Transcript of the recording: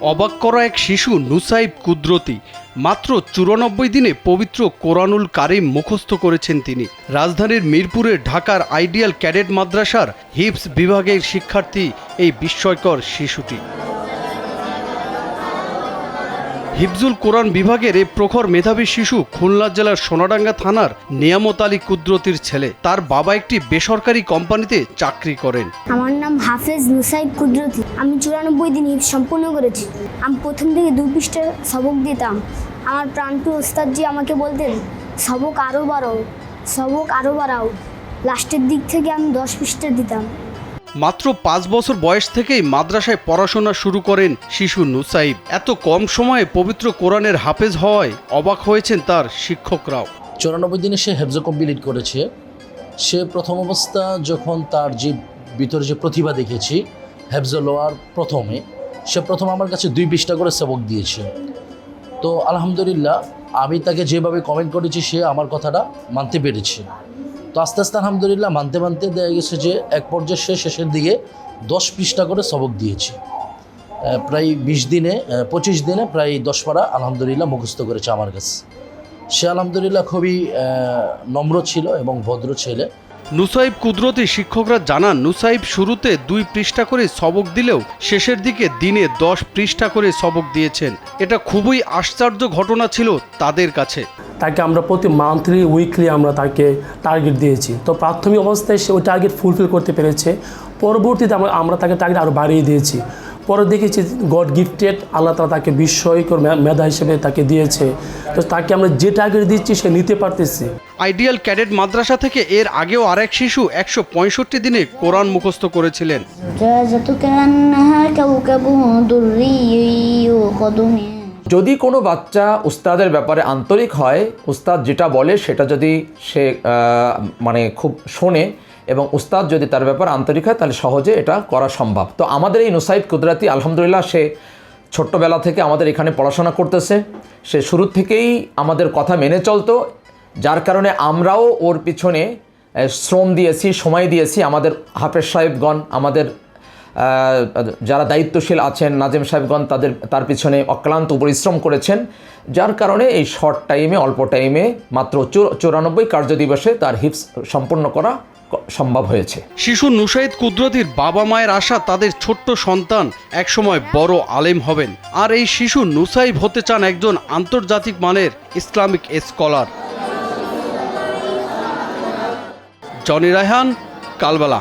অবাক করা এক শিশু নুসাইব কুদরতি। মাত্র চুরানব্বই দিনে পবিত্র কোরআনুল কারিম মুখস্থ করেছেন তিনি। রাজধানীর মিরপুরে ঢাকার আইডিয়াল ক্যাডেট মাদ্রাসার হিপস বিভাগের শিক্ষার্থী এই বিস্ময়কর শিশুটি। হিফজুল কোরআন বিভাগের এই প্রখর মেধাবী শিশু খুলনা জেলার সোনাডাঙ্গা থানার নিয়ামত আলী কুদরতির ছেলে। তার বাবা একটি বেসরকারি কোম্পানিতে চাকরি করেন। আমার নাম হাফেজ নুসাইব কুদরতি। আমি চুরানব্বই দিন হিফ সম্পূর্ণ করেছি। আমি প্রথম থেকে দুই পৃষ্ঠা সবক দিতাম। আমার প্রাণপ্রিয় ওস্তাদজি আমাকে বলতেন, সবক আরও বাড়াও, সবক আরও বাড়াও। লাস্টের দিক থেকে আমি দশ পৃষ্ঠা দিতাম। মাত্র পাঁচ বছর বয়স থেকেই মাদ্রাসায় পড়াশোনা শুরু করেন শিশু নুসাইব এত কম সময়ে পবিত্র কোরআনের হাফেজ হওয়ায় অবাক হয়েছেন তার শিক্ষকরাও। চুরানব্বই দিনে সে হেফজ কমপ্লিট করেছে। সে প্রথম অবস্থা যখন তার যে ভিতরে যে প্রতিভা দেখেছি, হেফজ লোয়ার প্রথমে, সে প্রথম আমার কাছে দুই পৃষ্ঠা করে সেবক দিয়েছে। তো আলহামদুলিল্লাহ, আমি তাকে যেভাবে কমেন্ট করেছি, সে আমার কথাটা মানতে পেরেছে। তো আস্তে আস্তে আলহামদুলিল্লাহ মানতে মানতে দেখা গেছে যে এক পর্যায়ে সে শেষের দিকে দশ পৃষ্ঠা করে সবক দিয়েছে। প্রায় বিশ দিনে পঁচিশ দিনে প্রায় দশ পারা আলহামদুলিল্লাহ মুখস্থ করেছে আমার কাছে। সে আলহামদুলিল্লাহ খুবই নম্র ছিল এবং ভদ্র ছেলে। নুসাইব কুদরতি শিক্ষকরা জানান, নুসাইব শুরুতে দুই পৃষ্ঠা করে সবক দিলেও শেষের দিকে দিনে দশ পৃষ্ঠা করে সবক দিয়েছেন। এটা খুবই আশ্চর্য ঘটনা ছিল তাদের কাছে। তাকে আমরা প্রতি মান্থলি, উইকলি আমরা তাকে টার্গেট দিয়েছি। তো প্রাথমিক অবস্থায় সে ওই টার্গেট ফুলফিল করতে পেরেছে। পরবর্তীতে আমরা আমরা তাকে টার্গেট আরও বাড়িয়ে দিয়েছি। পরে দেখেছি গড গিফটেড আল্লাহ তালা তাকে বিস্ময়কর মেধা হিসেবে তাকে দিয়েছে। তো তাকে আমরা যে টার্গেট দিচ্ছি সে নিতে পারতেছি। আইডিয়াল ক্যাডেট মাদ্রাসা থেকে এর আগেও আরেক শিশু একশো পঁয়ষট্টি দিনে কোরআন মুখস্থ করেছিলেন। যদি কোনো বাচ্চা উস্তাদের ব্যাপারে আন্তরিক হয় উস্তাদ যেটা বলে সেটা যদি সে মানে খুব শোনে এবং উস্তাদ যদি তার ব্যাপার আন্তরিক হয়, তাহলে সহজে এটা করা সম্ভব। তো আমাদের এই নুসাইদ কুদরাতি, আলহামদুলিল্লাহ, সে ছোট্টবেলা থেকে আমাদের এখানে পড়াশোনা করতেছে। সে শুরু থেকেই আমাদের কথা মেনে চলতো। যার কারণে আমরাও ওর পিছনে শ্রম দিয়েছি, সময় দিয়েছি। আমাদের হাফেজ সাহেবগণ, আমাদের যারা দায়িত্বশীল আছেন, নাজেম সাহেবগণ, তাদের, তার পিছনে অক্লান্ত পরিশ্রম করেছেন। যার কারণে এই শর্ট টাইমে, অল্প টাইমে মাত্র চৌরানব্বই কার্যদিবসে তার হিপস সম্পূর্ণ করা সম্ভব হয়েছে। শিশু নুসাইদ কুদরতির বাবা মায়ের আশা তাদের ছোট্ট সন্তান একসময় বড় আলেম হবেন। আর এই শিশু নুসাইব হতে চান একজন আন্তর্জাতিক মানের ইসলামিক স্কলার। জনি রায়হান, কালবেলা।